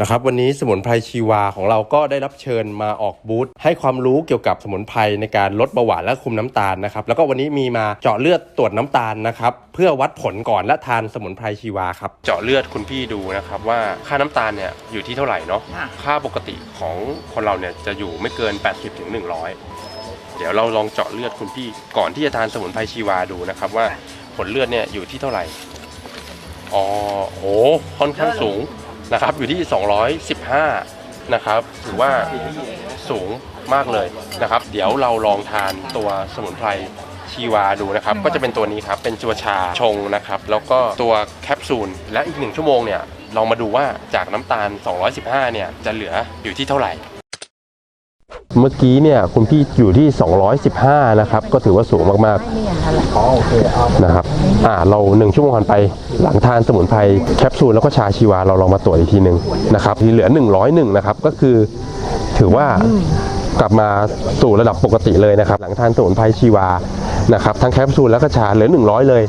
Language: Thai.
นะครับวันนี้สมุนไพรชีวาของเราก็ได้รับเชิญมาออกบูธให้ความรู้เกี่ยวกับสมุนไพรในการลดเบาหวานและคุมน้ำตาลนะครับแล้วก็วันนี้มีมาเจาะเลือดตรวจน้ำตาลนะครับเพื่อวัดผลก่อนและทานสมุนไพรชีวาครับเจาะเลือดคุณพี่ดูนะครับว่าค่าน้ำตาลเนี่ยอยู่ที่เท่าไหร่เนาะค่ะค่าปกติของคนเราเนี่ยจะอยู่ไม่เกิน 80ถึง100เดี๋ยวเราลองเจาะเลือดคุณพี่ก่อนที่จะทานสมุนไพรชีวาดูนะครับว่าผลเลือดเนี่ยอยู่ที่เท่าไหร่อ๋อโหค่อนข้างสูง นะครับอยู่ที่ 215 นะครับถือว่าสูงมากเลยนะครับ เดี๋ยวเราลองทานตัวสมุนไพรชีวาดูนะครับ ก็จะเป็นตัวนี้ครับเป็นจัวชาชงนะครับ แล้วก็ตัวแคปซูลและอีกหนึ่งชั่วโมงเนี่ยลองมาดูว่าจากน้ำตาล 215 เนี่ยจะเหลืออยู่ที่เท่าไหร่ เมื่อกี้เนี่ยคุณพี่อยู่ที่ 215 นะครับ ก็ถือว่าสูงมากๆนะครับอ่าเราหนึ่งชั่วโมงผ่านไปหลังทานสมุนไพรแคปซูลแล้วก็ชาชีวาเราลองมาตรวจอีกทีหนึ่งนะครับที่เหลือ 101 นะครับ ก็คือถือว่ากลับมาสู่ระดับปกติเลยนะครับ หลังทานสมุนไพรชีวานะครับทั้งแคปซูลแล้วก็ชาเหลือ 100 เลย